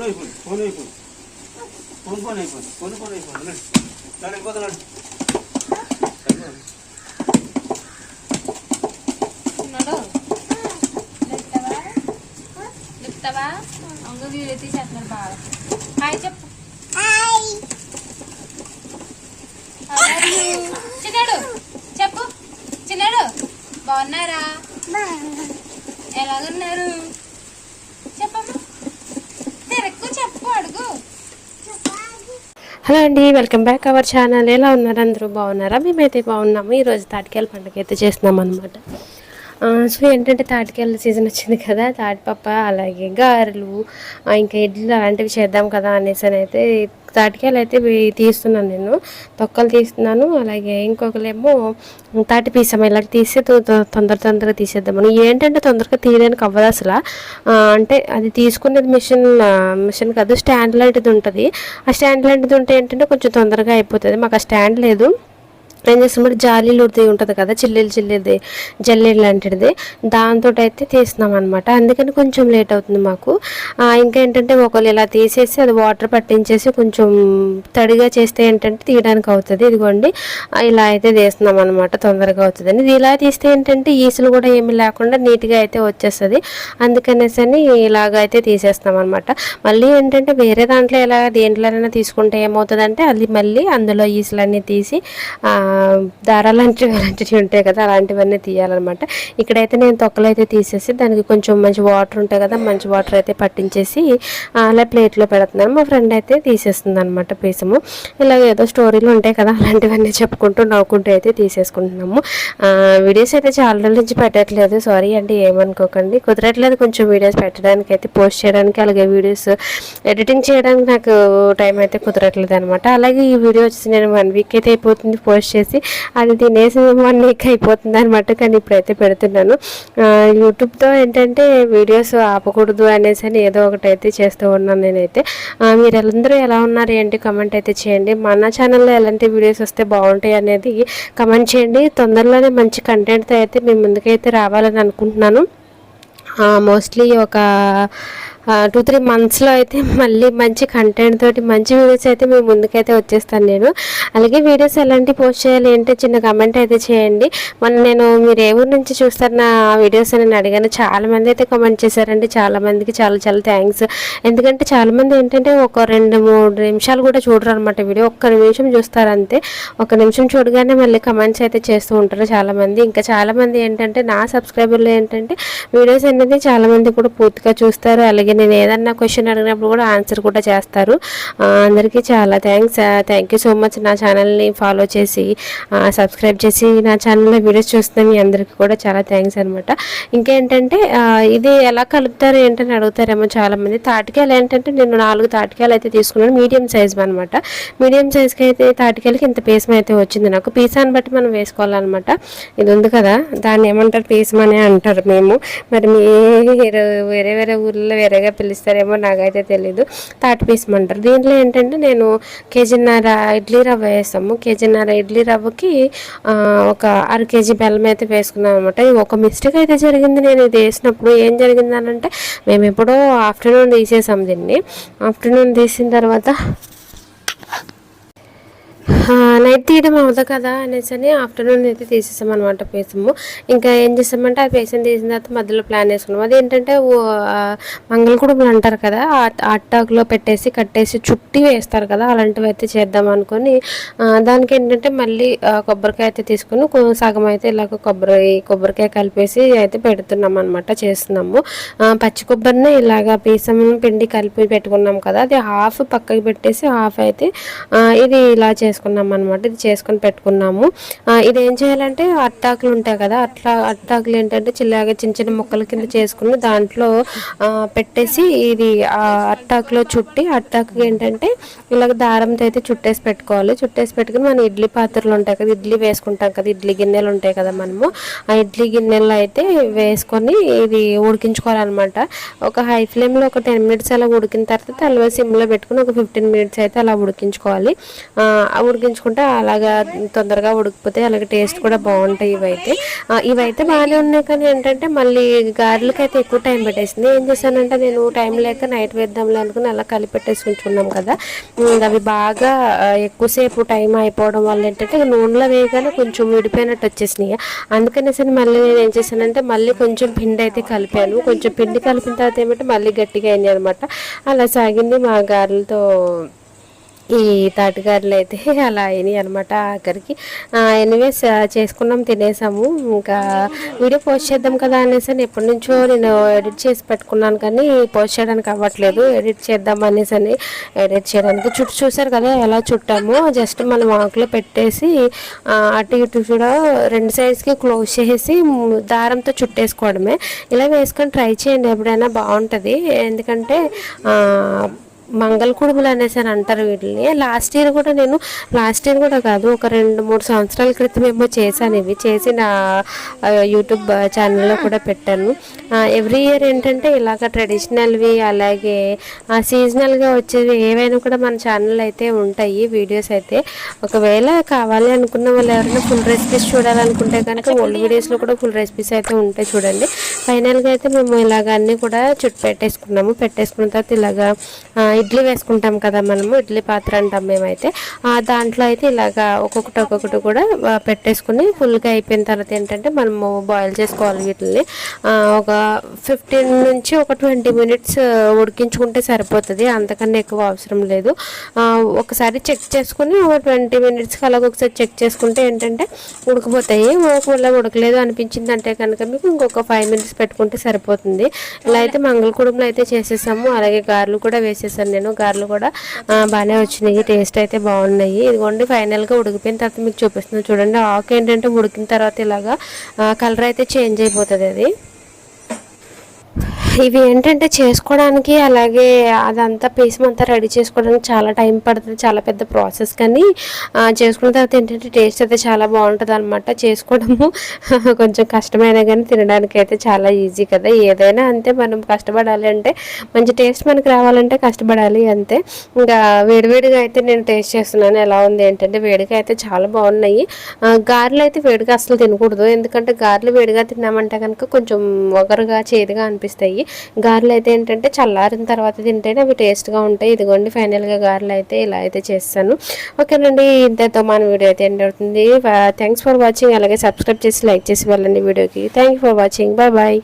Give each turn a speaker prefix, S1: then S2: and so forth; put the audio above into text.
S1: Phone అయిపోయింది phone అయిపోయింది. Phone phone అయిపోయింది ఫోన్ ఫోన్ అయిపోయింది. నడు. నడు వెళ్ళిపోతున్నాడు
S2: ఉన్నాడు? లేపుతావా? లేపుతావా? అంగ వీడియో బాగా. హాయ్ చెప్పు? చిన్నాడు చెప్పు. చిన్నాడు బాగున్నారా? ఎలాగున్నారు?
S3: హలో అండి వెల్కమ్ బ్యాక్ అవర్ ఛానల్. ఎలా ఉన్నారు? అందరూ బాగున్నారా? మేమైతే బాగున్నాము. ఈరోజు తాటికాయల పండుగ అయితే చేస్తున్నాం అనమాట సో ఏంటంటే తాటికాయల సీజన్ వచ్చింది కదా తాటిపప్ప అలాగే గారెలు ఇంకా ఇడ్లు అలాంటివి చేద్దాం కదా అనేసి అని అయితే తాటికాయలు అయితే తీస్తున్నాను నేను. తొక్కలు తీస్తున్నాను అలాగే ఇంకొకలేమో తాటి పీసమ్మ ఇలా తీసి తొందర తొందరగా తీసేద్దామని. ఏంటంటే తొందరగా తీయడానికి అవ్వదు అసలు. అంటే అది తీసుకునేది మిషన్ మిషన్ కాదు స్టాండ్ లాంటిది ఉంటుంది. ఆ స్టాండ్ లాంటిది ఉంటే ఏంటంటే కొంచెం తొందరగా అయిపోతుంది. మాకు ఆ స్టాండ్ లేదు. ఏం చేస్తామంటే జాలీలు ఉడితే ఉంటుంది కదా చిల్లీలు చిల్లిది జల్లీలు లాంటిది దాంతో అయితే తీస్తున్నాం అనమాట అందుకని కొంచెం లేట్ అవుతుంది మాకు. ఇంకా ఏంటంటే ఒకళ్ళు ఇలా తీసేసి అది వాటర్ పట్టించేసి కొంచెం తడిగా చేస్తే ఏంటంటే తీయడానికి అవుతుంది. ఇదిగోండి ఇలా అయితే తీస్తున్నాం అనమాట తొందరగా అవుతుంది ఇలా తీస్తే ఏంటంటే ఈసులు కూడా ఏమి లేకుండా నీట్గా అయితే వచ్చేస్తుంది. అందుకనేసి అని ఇలాగ అయితే తీసేస్తాం అనమాట మళ్ళీ ఏంటంటే వేరే దాంట్లో ఎలా దేంట్లోనైనా తీసుకుంటే ఏమవుతుందంటే అది మళ్ళీ అందులో ఈసులన్నీ తీసి ఆ, దారాలు లాంటివి అలాంటివి ఉంటాయి కదా అలాంటివన్నీ తీయాలన్నమాట. ఇక్కడైతే నేను తొక్కలు అయితే తీసేసి దానికి కొంచెం మంచి వాటర్ ఉంటాయి కదా మంచి వాటర్ అయితే పట్టించేసి అలా ప్లేట్లో పెడుతున్నాను. మా ఫ్రెండ్ అయితే తీసేస్తుంది అనమాట పీసము. ఇలాగ ఏదో స్టోరీలు ఉంటాయి కదా అలాంటివన్నీ చెప్పుకుంటూ నవ్వుకుంటూ అయితే తీసేసుకుంటున్నాము. వీడియోస్ అయితే చాలా రోజుల నుంచి పెట్టట్లేదు. సారీ అండి ఏమనుకోకండి. కుదరట్లేదు కొంచెం వీడియోస్ పెట్టడానికి అయితే పోస్ట్ చేయడానికి అలాగే వీడియోస్ ఎడిటింగ్ చేయడానికి నాకు టైం అయితే కుదరట్లేదు అనమాట అలాగే ఈ వీడియో వచ్చేసి నేను వన్ వీక్ అయితే అయిపోతుంది పోస్ట్ వచ్చేసి అది తినేసి వన్ వీక్ అయిపోతుంది అనమాట కానీ ఇప్పుడైతే పెడుతున్నాను. యూట్యూబ్తో ఏంటంటే వీడియోస్ ఆపకూడదు అనేసి అని ఏదో ఒకటి అయితే చేస్తూ ఉన్నాను నేనైతే. మీరందరూ మీరు ఎలా ఉన్నారు ఏంటి కమెంట్ అయితే చేయండి. మన ఛానల్లో ఎలాంటి వీడియోస్ వస్తే బాగుంటాయి అనేది కమెంట్ చేయండి. తొందరలోనే మంచి కంటెంట్తో అయితే మీ ముందుకైతే రావాలని అనుకుంటున్నాను. మోస్ట్లీ ఒక టూ త్రీ మంత్స్లో అయితే మళ్ళీ మంచి కంటెంట్ తోటి మంచి వీడియోస్ అయితే మీ ముందుకైతే వచ్చేస్తాను నేను. అలాగే వీడియోస్ ఎలాంటి పోస్ట్ చేయాలి ఏంటో చిన్న కమెంట్ అయితే చేయండి. మన నేను మీరు ఏ ఊరు నుంచి చూస్తారు నా వీడియోస్ అని నేను అడిగాను. చాలా మంది అయితే కమెంట్ చేశారండి. చాలామందికి చాలా చాలా థ్యాంక్స్ ఎందుకంటే చాలామంది ఏంటంటే ఒక రెండు మూడు నిమిషాలు కూడా చూడరు అనమాట వీడియో. ఒక్క నిమిషం చూస్తారు అంతే ఒక నిమిషం చూడగానే మళ్ళీ కమెంట్స్ అయితే చేస్తూ ఉంటారు చాలామంది. ఇంకా చాలామంది ఏంటంటే నా సబ్స్క్రైబర్లు ఏంటంటే వీడియోస్ అనేది చాలామంది కూడా పూర్తిగా చూస్తారు. అలాగే నేను ఏదన్నా క్వశ్చన్ అడిగినప్పుడు కూడా ఆన్సర్ కూడా చేస్తారు. అందరికీ చాలా thanks thank you so much నా ఛానల్ని ఫాలో చేసి సబ్స్క్రైబ్ చేసి నా ఛానల్లో వీడియోస్ చూస్తున్న మీ అందరికీ కూడా చాలా థ్యాంక్స్ అనమాట ఇంకేంటంటే ఇది ఎలా కలుపుతారు ఏంటని అడుగుతారేమో చాలా మంది తాటికాయలు ఏంటంటే నేను నాలుగు తాటికాయలు అయితే తీసుకున్నాను. మీడియం సైజ్ అనమాట మీడియం సైజ్కి అయితే తాటికాయలకి ఇంత పీసం అయితే వచ్చింది నాకు. పీసాన్ని బట్టి మనం వేసుకోవాలన్నమాట. ఇది ఉంది కదా దాన్ని ఏమంటారు? పీసం అనే అంటారు మేము. మరి మీరు వేరే వేరే ఊర్లో వేరే వేరేగా పిలుస్తారేమో నాకైతే తెలీదు. తాటి పీసం అంటారు దీంట్లో ఏంటంటే నేను కేజీన్నర ఇడ్లీ రవ్వ వేస్తాము. కేజీన్నర ఇడ్లీ రవ్వకి ఒక అర కేజీ బెల్లం అయితే వేసుకున్నాం అనమాట ఇది ఒక మిస్టేక్ అయితే జరిగింది. నేను ఇది వేసినప్పుడు ఏం జరిగింది అని అంటే మేము ఎప్పుడో ఆఫ్టర్నూన్ తీసేసాం దీన్ని. ఆఫ్టర్నూన్ తీసిన తర్వాత నైట్ తీయడం అవ్వదు కదా అనేసి అని ఆఫ్టర్నూన్ అయితే తీసేసాం అనమాట పేసము. ఇంకా ఏం చేసామంటే ఆ పేసం తీసిన తర్వాత మధ్యలో ప్లాన్ వేసుకున్నాం అదేంటంటే ఓ, ఆ, అంటారు కదా అట్టాకులో పెట్టేసి కట్టేసి చుట్టి వేస్తారు కదా అలాంటివి అయితే చేద్దాం అనుకొని దానికి ఏంటంటే మళ్ళీ కొబ్బరికాయ అయితే తీసుకుని సగం అయితే ఇలాగ కొబ్బరి కొబ్బరికాయ కలిపేసి అయితే పెడుతున్నాం అనమాట చేస్తున్నాము పచ్చి కొబ్బరిని ఇలాగ పీసం పిండి కలిపి పెట్టుకున్నాం కదా అది హాఫ్ పక్కకి పెట్టేసి హాఫ్ అయితే ఇది ఇలా చేస్తాం. చేసుకున్నాం అనమాట ఇది చేసుకొని పెట్టుకున్నాము. ఇది ఏం చేయాలంటే అట్టాకులు ఉంటాయి కదా అట్లా అట్టాకులు ఏంటంటే చిల్లగా చిన్న చిన్న ముక్కల కింద చేసుకుని దాంట్లో పెట్టేసి ఇది అట్టాకులో చుట్టి అట్టాకు ఏంటంటే ఇలాగ దారంతో అయితే చుట్టేసి పెట్టుకోవాలి. చుట్టేసి పెట్టుకుని మన ఇడ్లీ పాత్రలు ఉంటాయి కదా ఇడ్లీ వేసుకుంటాం కదా ఇడ్లీ గిన్నెలు ఉంటాయి కదా మనము. ఆ ఇడ్లీ గిన్నెల్లో అయితే వేసుకొని ఇది ఉడికించుకోవాలన్నమాట. ఒక హై ఫ్లేమ్లో ఒక టెన్ మినిట్స్ అలా ఉడికిన తర్వాత అలా సిమ్లో పెట్టుకుని ఒక ఫిఫ్టీన్ మినిట్స్ అయితే అలా ఉడికించుకోవాలి. ఉడికించుకుంటే అలాగా తొందరగా ఉడికిపోతే అలాగే టేస్ట్ కూడా బాగుంటాయి ఇవైతే. ఇవైతే బాగానే ఉన్నాయి కానీ ఏంటంటే మళ్ళీ గారెలకి అయితే ఎక్కువ టైం పెట్టేసింది. ఏం చేశానంటే నేను టైం లేక నైట్ వేద్దాంలే అనుకుని అలా కలిపెట్టేసి ఉంచుకున్నాం కదా. అవి బాగా ఎక్కువసేపు టైం అయిపోవడం వల్ల ఏంటంటే నూనెలో వేయగానే కొంచెం విడిపోయినట్టు వచ్చేసినాయి. అందుకనేసి మళ్ళీ నేను ఏం చేశానంటే మళ్ళీ కొంచెం పిండి అయితే కలిపాను. కొంచెం పిండి కలిపిన తర్వాత ఏమంటే మళ్ళీ గట్టిగా అయినాయి అనమాట అలా సాగింది మా గారెలతో ఈ తాటిగారులు అయితే అలా అయినాయి అనమాట ఆఖరికి. ఎనీవేస్ చేసుకున్నాం తినేసాము. ఇంకా వీడియో పోస్ట్ చేద్దాం కదా అనేసి అని ఎప్పటి నుంచో నేను ఎడిట్ చేసి పెట్టుకున్నాను కానీ పోస్ట్ చేయడానికి అవ్వట్లేదు. ఎడిట్ చేద్దాం అనేసి అని ఎడిట్ చేయడానికి చుట్టూ చూసారు కదా ఎలా చుట్టాము. జస్ట్ మనం ఆకులో పెట్టేసి అటు ఇటు కూడా రెండు సైడ్స్కి క్లోజ్ చేసి దారంతో చుట్టేసుకోవడమే. ఇలా వేసుకొని ట్రై చేయండి ఎప్పుడైనా బాగుంటుంది. ఎందుకంటే మంగళ కుడుములు అనేసి అని అంటారు వీటిని. లాస్ట్ ఇయర్ కూడా నేను లాస్ట్ ఇయర్ కూడా కాదు ఒక రెండు మూడు సంవత్సరాల క్రితం ఏమో చేశాను ఇవి. చేసి నా యూట్యూబ్ ఛానల్లో కూడా పెట్టాను. ఎవ్రీ ఇయర్ ఏంటంటే ఇలాగ ట్రెడిషనల్వి అలాగే సీజనల్గా వచ్చేవి ఏవైనా కూడా మన ఛానల్ అయితే ఉంటాయి వీడియోస్ అయితే. ఒకవేళ కావాలి అనుకున్న వాళ్ళు ఎవరైనా ఫుల్ రెసిపీస్ చూడాలనుకుంటే కనుక ఓల్డ్ వీడియోస్లో కూడా ఫుల్ రెసిపీస్ అయితే ఉంటాయి చూడండి. ఫైనల్గా అయితే మేము ఇలాగ అన్నీ కూడా చుట్టూ పెట్టేసుకున్నాము. పెట్టేసుకున్న తర్వాత ఇలాగా ఇడ్లీ వేసుకుంటాం కదా మనము ఇడ్లీ పాత్ర అంటాం మేమైతే. ఆ దాంట్లో అయితే ఇలాగా ఒక్కొక్కటి ఒక్కొక్కటి కూడా పెట్టేసుకుని ఫుల్గా అయిపోయిన తర్వాత ఏంటంటే మనము బాయిల్ చేసుకోవాలి వీటిని ఒక ఫిఫ్టీన్ నుంచి ఒక ట్వంటీ మినిట్స్ ఉడికించుకుంటే సరిపోతుంది. అంతకన్నా ఎక్కువ అవసరం లేదు. ఒకసారి చెక్ చేసుకుని ఒక ట్వంటీ మినిట్స్కి అలాగ ఒకసారి చెక్ చేసుకుంటే ఏంటంటే ఉడికిపోతాయి. ఒకవేళ ఉడకలేదు అనిపించింది అంటే కనుక మీకు ఇంకొక ఫైవ్ మినిట్స్ పెట్టుకుంటే సరిపోతుంది. ఇలా అయితే మంగళకూడంలో అయితే చేసేసాము. అలాగే గారెలు కూడా వేసేసాను నేను. గారెలు కూడా బాగానే వచ్చినాయి. టేస్ట్ అయితే బాగున్నాయి. ఇదిగోండి ఫైనల్గా ఉడికిపోయిన తర్వాత మీకు చూపిస్తున్నాను. చూడండి ఆకు ఏంటంటే ఉడికిన తర్వాత ఇలాగా కలర్ అయితే చేంజ్ అయిపోతుంది అది. ఇవి ఏంటంటే చేసుకోవడానికి అలాగే అదంతా పీసం అంతా రెడీ చేసుకోవడానికి చాలా టైం పడుతుంది చాలా పెద్ద ప్రాసెస్ కానీ చేసుకున్న తర్వాత ఏంటంటే టేస్ట్ అయితే చాలా బాగుంటుంది అనమాట చేసుకోవడము కొంచెం కష్టమైనా కానీ తినడానికి అయితే చాలా ఈజీ కదా. ఏదైనా అంతే మనం కష్టపడాలి అంటే మంచి టేస్ట్ మనకు రావాలంటే కష్టపడాలి అంతే. ఇంకా వేడివేడిగా అయితే నేను టేస్ట్ చేస్తున్నాను. ఎలా ఉంది ఏంటంటే వేడిగా అయితే చాలా బాగున్నాయి. గారెలు అయితే వేడిగా అసలు తినకూడదు. ఎందుకంటే గారెలు వేడిగా తిన్నామంటే కనుక కొంచెం ఒగరుగా చేదుగా అనిపిస్తాయి. గారెలు అయితే ఏంటంటే చల్లారిన తర్వాత తింటేనే అవి టేస్ట్గా ఉంటాయి. ఇదిగోండి ఫైనల్గా గారెలు అయితే ఇలా అయితే చేస్తాను. ఓకేనండి ఇంతతో మన వీడియో అయితే ఎండ్ అవుతుంది. థ్యాంక్స్ ఫర్ వాచింగ్ అలాగే సబ్స్క్రైబ్ చేసి లైక్ చేసి వెళ్ళండి వీడియోకి. Thank you for watching bye bye